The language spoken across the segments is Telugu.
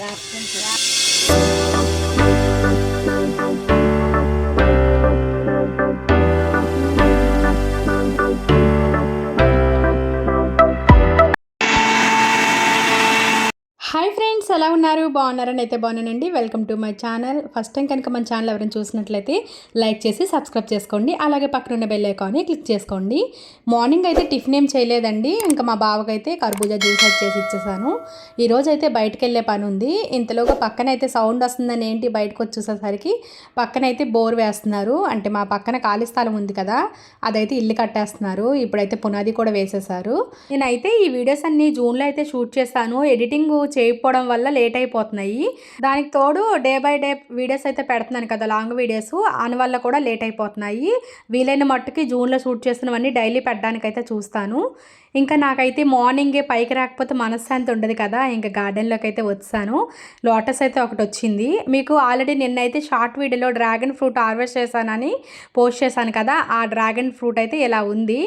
が、選手は？ఉన్నారు? బాగున్నారని అయితే బాగున్నానండి. Welcome to my channel first time కనుక మన ఛానల్ ఎవరైనా చూసినట్లయితే లైక్ చేసి సబ్స్క్రైబ్ చేసుకోండి. అలాగే పక్కన ఉన్న బెల్ ఐకాన్ని క్లిక్ చేసుకోండి. మార్నింగ్ అయితే టిఫిన్ ఏం చేయలేదండి. ఇంకా మా బావకైతే కర్బూజా జ్యూస్ వచ్చేసి ఇచ్చేసాను. ఈరోజు అయితే బయటకు వెళ్ళే పని ఉంది. ఇంతలోగా పక్కన అయితే సౌండ్ వస్తుందని ఏంటి? బయటకు వచ్చేసేసరికి పక్కన అయితే బోర్ వేస్తున్నారు. అంటే మా పక్కన ఖాళీ స్థలం ఉంది కదా అదైతే ఇల్లు కట్టేస్తున్నారు. ఇప్పుడైతే పునాది కూడా వేసేసారు నేనైతే ఈ వీడియోస్ అన్ని జూన్లో అయితే షూట్ చేస్తాను. ఎడిటింగ్ చేయకపోవడం వల్ల లేట్ అయిపోతున్నాయి దానికి తోడు డే బై డే వీడియోస్ అయితే పెడుతున్నాను కదా లాంగ్ వీడియోస్. అనవల్ల వల్ల కూడా లేట్ అయిపోతున్నాయి వీలైన మట్టుకి జూన్లో షూట్ చేసినవన్నీ డైలీ పెట్టడానికి అయితే చూస్తాను. ఇంకా నాకైతే మార్నింగే పైకి రాకపోతే మనశ్శాంతి ఉండదు కదా ఇంకా గార్డెన్లోకి అయితే వచ్చాను. లోటస్ అయితే ఒకటి వచ్చింది. మీకు ఆల్రెడీ నిన్నైతే షార్ట్ వీడియోలో డ్రాగన్ ఫ్రూట్ హార్వెస్ట్ చేశానని పోస్ట్ చేశాను కదా ఆ డ్రాగన్ ఫ్రూట్ అయితే ఇలా ఉంది.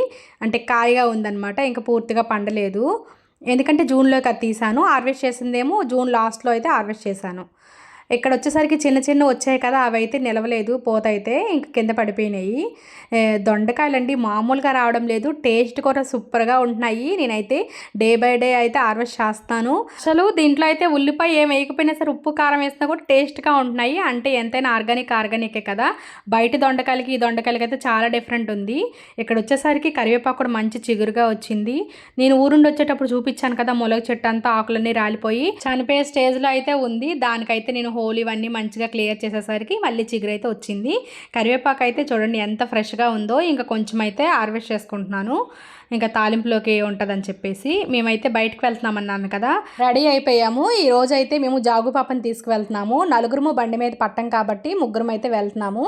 అంటే కాయగా ఉందన్నమాట ఇంకా పూర్తిగా పండలేదు. ఎందుకంటే జూన్లోకి అది తీసాను. హార్వెస్ట్ చేసిందేమో జూన్ లాస్ట్లో అయితే హార్వెస్ట్ చేశాను. ఇక్కడ వచ్చేసరికి చిన్న చిన్న వచ్చాయి కదా అవి అయితే నిలవలేదు. పోతైతే ఇంక కింద పడిపోయినాయి. దొండకాయలు దొండకాయలండి మామూలుగా రావడం లేదు. టేస్ట్ కూడా సూపర్గా ఉంటున్నాయి. నేనైతే డే బై డే అయితే హార్వెస్ట్ చేస్తాను. అసలు దీంట్లో అయితే ఉల్లిపాయ ఏం వేయకపోయినా సరే ఉప్పు కారం వేసినా కూడా టేస్ట్గా ఉంటున్నాయి. అంటే ఎంతైనా ఆర్గానిక్ ఆర్గానికే కదా. బయట దొండకాయలకి ఈ దొండకాయలకి అయితే చాలా డిఫరెంట్ ఉంది. ఇక్కడ వచ్చేసరికి కరివేపాకు కూడా మంచి చిగురుగా వచ్చింది. నేను ఊరుండి వచ్చేటప్పుడు చూపించాను కదా మొలగ చెట్టు అంతా ఆకులన్నీ రాలిపోయి. చనిపోయే స్టేజ్లో అయితే ఉంది. దానికైతే నేను హోల్ ఇవన్నీ మంచిగా క్లియర్ చేసేసరికి మళ్ళీ చిగురైతే వచ్చింది. కరివేపాకు అయితే చూడండి ఎంత ఫ్రెష్గా ఉందో ఇంకా కొంచెం అయితే హార్వెస్ట్ చేసుకుంటున్నాను. ఇంకా తాలింపులోకి ఉంటుందని చెప్పేసి మేమైతే బయటకు వెళ్తున్నామన్నాను కదా. రెడీ అయిపోయాము. ఈ రోజు అయితే మేము జాగు పాపని తీసుకువెళ్తున్నాము. నలుగురము బండి మీద పట్టం కాబట్టి ముగ్గురం అయితే వెళ్తున్నాము.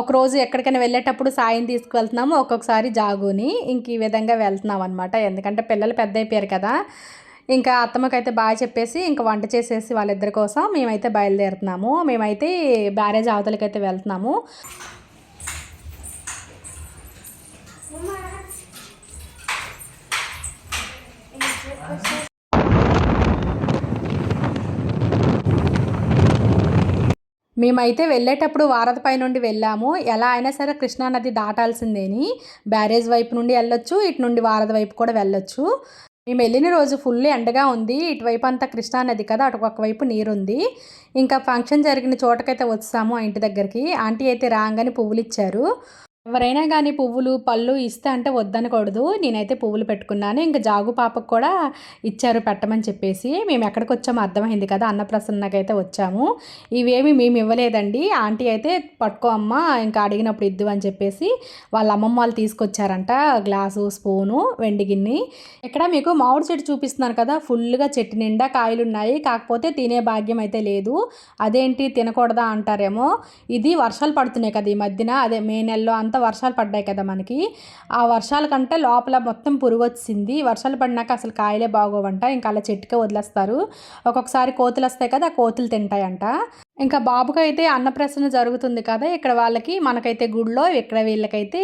ఒకరోజు ఎక్కడికైనా వెళ్ళేటప్పుడు సాయం తీసుకువెళ్తున్నాము. ఒక్కొక్కసారి జాగుని ఇంక ఈ విధంగా వెళ్తున్నాం అనమాట ఎందుకంటే పిల్లలు పెద్ద అయిపోయారు కదా. ఇంకా అత్తమ్మకైతే బాగా చెప్పేసి ఇంకా వంట చేసేసి వాళ్ళిద్దరి కోసం మేమైతే బయలుదేరుతున్నాము. మేమైతే బ్యారేజ్ అవతలకైతే వెళ్తున్నాము. మేమైతే వెళ్ళేటప్పుడు వారధిపై నుండి వెళ్ళాము. ఎలా అయినా సరే కృష్ణానది దాటాల్సిందేని. బ్యారేజ్ వైపు నుండి వెళ్ళొచ్చు ఇటు నుండి వారధి వైపు కూడా వెళ్ళొచ్చు. మేము వెళ్ళిన రోజు ఫుల్ ఎండగా ఉంది. ఇటువైపు అంతా కృష్ణానది కదా అటు ఒకవైపు నీరుంది. ఇంకా ఫంక్షన్ జరిగిన చోటకైతే వచ్చాము ఆ ఇంటి దగ్గరికి. ఆంటీ అయితే రాగానే పువ్వులు ఇచ్చారు ఎవరైనా కానీ పువ్వులు పళ్ళు ఇస్తే అంటే వద్దనకూడదు. నేనైతే పువ్వులు పెట్టుకున్నాను. ఇంకా జాగు పాపకు కూడా ఇచ్చారు పెట్టమని చెప్పేసి. మేము ఎక్కడికి వచ్చామో అర్థమైంది కదా అన్నప్రసన్నకైతే వచ్చాము. ఇవేమి మేము ఇవ్వలేదండి. ఆంటీ అయితే పట్టుకో అమ్మ ఇంకా అడిగినప్పుడు ఇద్దు అని చెప్పేసి వాళ్ళ అమ్మమ్మ వాళ్ళు తీసుకొచ్చారంట. గ్లాసు స్పూను వెండి గిన్నె. ఇక్కడ మీకు మామిడి చెట్టు చూపిస్తున్నాను కదా ఫుల్గా చెట్టు నిండా కాయలు ఉన్నాయి కాకపోతే తినే భాగ్యం అయితే లేదు. అదేంటి తినకూడదా అంటారేమో. ఇది వర్షాలు పడుతున్నాయి కదా ఈ మధ్యన. అదే మే నెలలో అంత వర్షాలు పడ్డాయి కదా మనకి. ఆ వర్షాల కంటే లోపల మొత్తం పురుగు వచ్చింది. వర్షాలు పడినాక అసలు కాయలే బాగోవంట. ఇంకా అలా చెట్టుకే వదిలేస్తారు. ఒక్కొక్కసారి కోతులు వస్తాయి కదా ఆ కోతులు తింటాయంట. ఇంకా బాబుకి అయితే అన్నప్రసన్న జరుగుతుంది కదా ఇక్కడ వాళ్ళకి మనకైతే గుడిలో ఇక్కడ వీళ్ళకైతే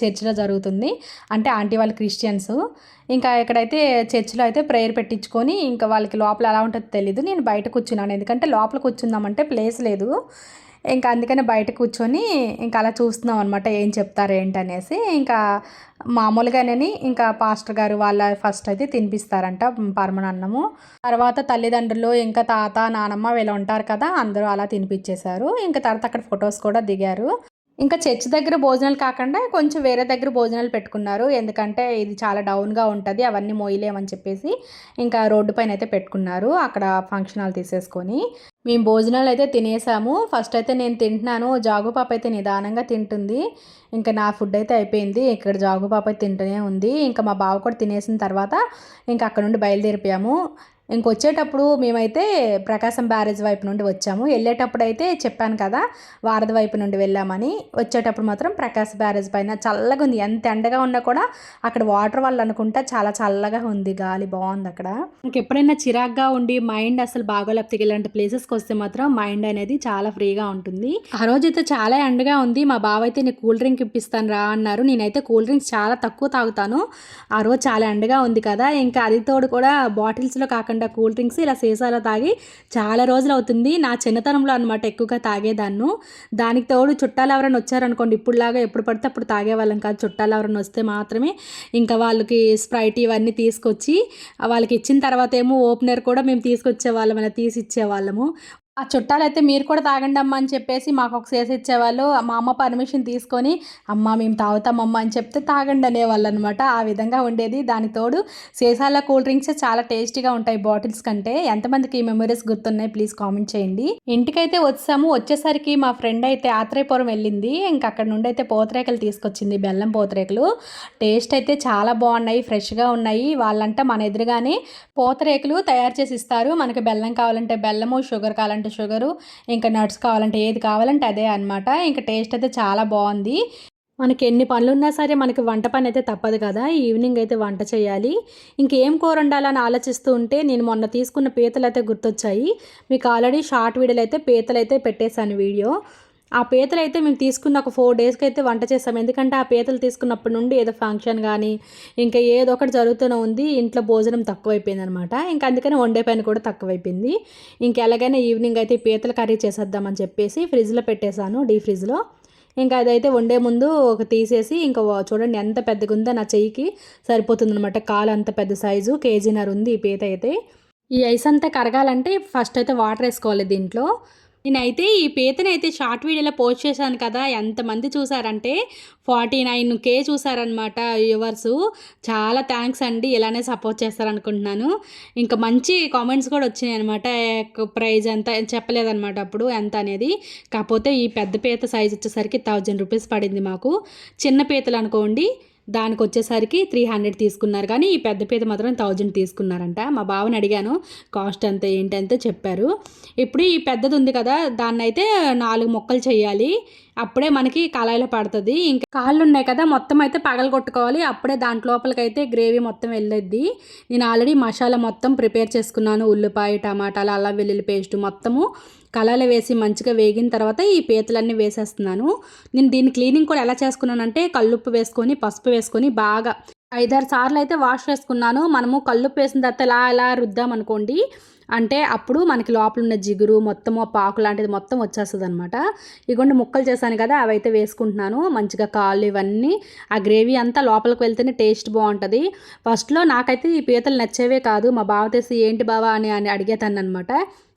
చర్చిలో జరుగుతుంది. అంటే ఆంటీ వాళ్ళు క్రిస్టియన్స్. ఇంకా ఇక్కడైతే చర్చిలో అయితే ప్రేయర్ పెట్టించుకొని ఇంకా వాళ్ళకి లోపల ఎలా ఉంటుందో తెలీదు. నేను బయట కూర్చున్నాను. ఎందుకంటే లోపల కూర్చుందామంటే ప్లేస్ లేదు. ఇంకా అందుకని బయట కూర్చొని ఇంకా అలా చూస్తున్నాం అనమాట ఏం చెప్తారు ఏంటనేసి. ఇంకా మామూలుగానే ఇంకా పాస్టర్ గారు వాళ్ళ ఫస్ట్ అయితే తినిపిస్తారంట పరమనన్నము. తర్వాత తల్లిదండ్రులు ఇంకా తాత నానమ్మ వీళ్ళు ఉంటారు కదా అందరూ అలా తినిపించేశారు ఇంకా తర్వాత అక్కడ ఫొటోస్ కూడా దిగారు. ఇంకా చర్చ్ దగ్గర భోజనాలు కాకుండా కొంచెం వేరే దగ్గర భోజనాలు పెట్టుకున్నారు. ఎందుకంటే ఇది చాలా డౌన్గా ఉంటుంది అవన్నీ మోయలేమని చెప్పేసి ఇంకా రోడ్డు పైన అయితే పెట్టుకున్నారు అక్కడ ఫంక్షన్ హాల్ తీసేసుకొని. మేము భోజనాలు అయితే తినేసాము. ఫస్ట్ అయితే నేను తింటున్నాను. జాగు పాప అయితే నిదానంగా తింటుంది. ఇంకా నా ఫుడ్ అయితే అయిపోయింది. ఇక్కడ జాగు పాప అయితే తింటూనే ఉంది. ఇంకా మా బావ కూడా తినేసిన తర్వాత ఇంకా అక్కడ నుండి బయలుదేరిపోయాము. ఇంకొచ్చేటప్పుడు మేమైతే ప్రకాశం బ్యారేజ్ వైపు నుండి వచ్చాము. వెళ్ళేటప్పుడు అయితే చెప్పాను కదా వారధి వైపు నుండి వెళ్ళామని. వచ్చేటప్పుడు మాత్రం ప్రకాశ్ బ్యారేజ్ పైన చల్లగా ఉంది. ఎంత ఎండగా ఉన్నా కూడా అక్కడ వాటర్ వల్ల అనుకుంటా చాలా చల్లగా ఉంది. గాలి బాగుంది అక్కడ. నాకు ఎప్పుడైనా చిరాగ్గా ఉండి మైండ్ అసలు బాగోలేకపోతే ఇలాంటి ప్లేసెస్కి వస్తే మాత్రం మైండ్ అనేది చాలా ఫ్రీగా ఉంటుంది. ఆ రోజు అయితే చాలా ఎండగా ఉంది. మా బావ అయితే నేను కూల్ డ్రింక్ ఇప్పిస్తాను రా అన్నారు. నేనైతే కూల్ డ్రింక్స్ చాలా తక్కువ తాగుతాను. ఆ రోజు చాలా ఎండగా ఉంది కదా. ఇంకా అది తోడు కూడా బాటిల్స్లో కాకుండా తాగకుండా కూల్ డ్రింక్స్ ఇలా సీసాలో తాగి చాలా రోజులు అవుతుంది. నా చిన్నతనంలో అనమాట ఎక్కువగా తాగేదాన్ను. దానికి తోడు చుట్టాలు ఎవరైనా వచ్చారనుకోండి ఇప్పుడులాగా ఎప్పుడు పడితే అప్పుడు తాగేవాళ్ళం కాదు. చుట్టాలు ఎవరైనా వస్తే మాత్రమే ఇంకా వాళ్ళకి స్ప్రైట్ ఇవన్నీ తీసుకొచ్చి వాళ్ళకి ఇచ్చిన తర్వాత ఏమో ఓపెనర్ కూడా మేము తీసుకొచ్చే వాళ్ళం అలా తీసి ఇచ్చేవాళ్ళము ఆ చుట్టాలైతే మీరు కూడా తాగండి అమ్మ అని చెప్పేసి మాకు ఒక సేసి ఇచ్చేవాళ్ళు. మా అమ్మ పర్మిషన్ తీసుకొని అమ్మ మేము తాగుతామమ్మ అని చెప్తే తాగండి అనేవాళ్ళు అనమాట ఆ విధంగా ఉండేది. దాని తోడు సీసాల కూల్ డ్రింక్స్ చాలా టేస్టీగా ఉంటాయి బాటిల్స్ కంటే. ఎంతమందికి ఈ మెమరీస్ గుర్తున్నాయి ప్లీజ్ కామెంట్ చేయండి. ఇంటికైతే వచ్చాము. వచ్చేసరికి మా ఫ్రెండ్ అయితే ఆత్రేయపురం వెళ్ళింది. ఇంకా అక్కడ నుండి అయితే పోతరేకలు తీసుకొచ్చింది. బెల్లం పోతరేకలు. టేస్ట్ అయితే చాలా బాగున్నాయి. ఫ్రెష్గా ఉన్నాయి. వాళ్ళంటే మన ఎదురుగానే పోతరేకలు తయారు చేసి ఇస్తారు. మనకి బెల్లం కావాలంటే బెల్లము షుగర్ కావాలంటే షుగరు. ఇంకా నట్స్ కావాలంటే ఏది కావాలంటే అదే అనమాట ఇంకా టేస్ట్ అయితే చాలా బాగుంది. మనకి ఎన్ని పనులు ఉన్నా సరే మనకి వంట పని అయితే తప్పదు కదా. ఈవినింగ్ అయితే వంట చేయాలి. ఇంకేం కూర వండాలని ఆలోచిస్తూ ఉంటే నేను మొన్న తీసుకున్న పీతలు అయితే గుర్తొచ్చాయి. మీకు ఆల్రెడీ షార్ట్ వీడియోలు అయితే పీతలు అయితే పెట్టేశాను వీడియో. ఆ పీతలు అయితే మేము తీసుకున్న ఒక ఫోర్ డేస్కి అయితే వంట చేస్తాం. ఎందుకంటే ఆ పీతలు తీసుకున్నప్పటి నుండి ఏదో ఫంక్షన్ కానీ ఇంకా ఏదో ఒకటి జరుగుతూనే ఉంది. ఇంట్లో భోజనం తక్కువైపోయింది అనమాట ఇంకా అందుకని వండే పని కూడా తక్కువైపోయింది. ఇంకా ఎలాగైనా ఈవినింగ్ అయితే పీతల కర్రీ చేసేద్దామని చెప్పేసి ఫ్రిడ్జ్లో పెట్టేశాను డీ ఫ్రిడ్జ్లో ఇంకా అదైతే వండే ముందు ఒక తీసేసి ఇంకా చూడండి ఎంత పెద్దగా ఉందో నా చెయ్యికి సరిపోతుంది అనమాట కాలు అంత పెద్ద సైజు కేజీనర్ ఉంది ఈ పీత అయితే. ఈ ఐస్ అంతా కరగాలంటే ఫస్ట్ అయితే వాటర్ వేసుకోవాలి దీంట్లో. నేనైతే ఈ పీతని అయితే షార్ట్ వీడియోలో పోస్ట్ చేశాను కదా ఎంతమంది చూసారంటే ఫార్టీ నైన్ కే చూసారనమాట వ్యూవర్స్. చాలా థ్యాంక్స్ అండి ఇలానే సపోర్ట్ చేస్తారనుకుంటున్నాను. ఇంకా మంచి కామెంట్స్ కూడా వచ్చినాయి అనమాట ప్రైజ్ ఎంత చెప్పలేదన్నమాట అప్పుడు ఎంత అనేది. కాకపోతే ఈ పెద్ద పీత సైజ్ వచ్చేసరికి థౌజండ్ రూపీస్ పడింది మాకు. చిన్న పీతలు అనుకోండి దానికి వచ్చేసరికి త్రీ హండ్రెడ్ తీసుకున్నారు. కానీ ఈ పెద్ద పీత మాత్రం థౌజండ్ తీసుకున్నారంట. మా బావని అడిగాను కాస్ట్ ఎంత ఏంటంటే చెప్పారు. ఇప్పుడు ఈ పెద్దది ఉంది కదా దాన్ని అయితే నాలుగు మొక్కలు చేయాలి. అప్పుడే మనకి కళాయిలో పడుతుంది. ఇంకా కాళ్ళు ఉన్నాయి కదా మొత్తం అయితే పగల కొట్టుకోవాలి. అప్పుడే దాంట్లోపలికి లోపలికైతే గ్రేవీ మొత్తం వెళ్ళొద్ది. నేను ఆల్రెడీ మసాలా మొత్తం ప్రిపేర్ చేసుకున్నాను. ఉల్లిపాయ టమాటాలు అల్లం వెల్లుల్లి పేస్ట్ మొత్తము కళాయిలో వేసి మంచిగా వేగిన తర్వాత ఈ పీతలన్నీ వేసేస్తున్నాను. నేను దీని క్లీనింగ్ కూడా ఎలా చేసుకున్నానంటే కల్లుప్పు వేసుకొని పసుపు వేసుకొని బాగా ఐదారు సార్లు అయితే వాష్ చేసుకున్నాను. మనము కళ్ళు వేసిన తర్వాత ఇలా ఇలా రుద్దామనుకోండి అంటే అప్పుడు మనకి లోపల ఉన్న జిగురు మొత్తము పాకు లాంటిది మొత్తం వచ్చేస్తుంది అనమాట ఇగోండి ముక్కలు చేశాను కదా అవి అయితే వేసుకుంటున్నాను. మంచిగా కాళ్ళు ఇవన్నీ ఆ గ్రేవీ అంతా లోపలికి వెళ్తేనే టేస్ట్ బాగుంటుంది. ఫస్ట్లో నాకైతే ఈ పీతలు నచ్చేవే కాదు. మా బావ తెసి ఏంటి బావా అని అని అడిగేతాను అనమాట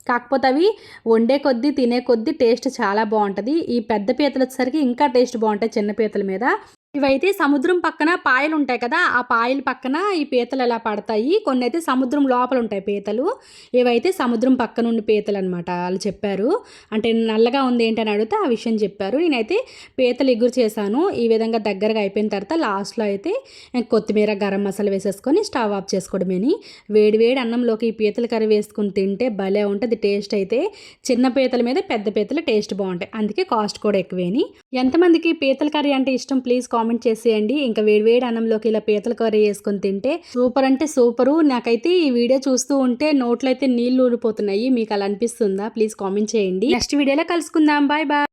కాకపోతే అవి వండే కొద్దీ తినే కొద్దీ టేస్ట్ చాలా బాగుంటుంది. ఈ పెద్ద పీతలు వచ్చేసరికి ఇంకా టేస్ట్ బాగుంటాయి చిన్న పీతల మీద. ఇవైతే సముద్రం పక్కన పాయలు ఉంటాయి కదా ఆ పాయల పక్కన ఈ పీతలు ఎలా పడతాయి? కొన్ని అయితే సముద్రం లోపల ఉంటాయి పీతలు. ఇవైతే సముద్రం పక్కన ఉండి పీతలు అనమాట వాళ్ళు చెప్పారు. అంటే నల్లగా ఉంది ఏంటని అడిగితే ఆ విషయం చెప్పారు. నేనైతే పీతలు ఎగురు చేశాను. ఈ విధంగా దగ్గరగా అయిపోయిన తర్వాత లాస్ట్లో అయితే కొత్తిమీర గరం మసాలా వేసేసుకొని స్టవ్ ఆఫ్ చేసుకోవడమేని వేడి వేడి అన్నంలోకి ఈ పీతల కర్రీ వేసుకుని తింటే భలే ఉంటుంది టేస్ట్ అయితే. చిన్న పీతల మీద పెద్ద పీతల టేస్ట్ బాగుంటాయి. అందుకే కాస్ట్ కూడా ఎక్కువేని ఎంతమందికి పీతల కర్రీ అంటే ఇష్టం? ప్లీజ్ కామెంట్ చేసేయండి. ఇంకా వేడివేడి అన్నంలోకి ఇలా పీతల కర్రీ వేసుకొని తింటే సూపర్ అంటే సూపరు. నాకైతే ఈ వీడియో చూస్తూ ఉంటే నోట్లో అయితే నీళ్ళు ఊరిపోతున్నాయి. మీకు అలా అనిపిస్తుందా? ప్లీజ్ కామెంట్ చేయండి. నెక్స్ట్ వీడియోలో కలుసుకుందాం. Bye bye.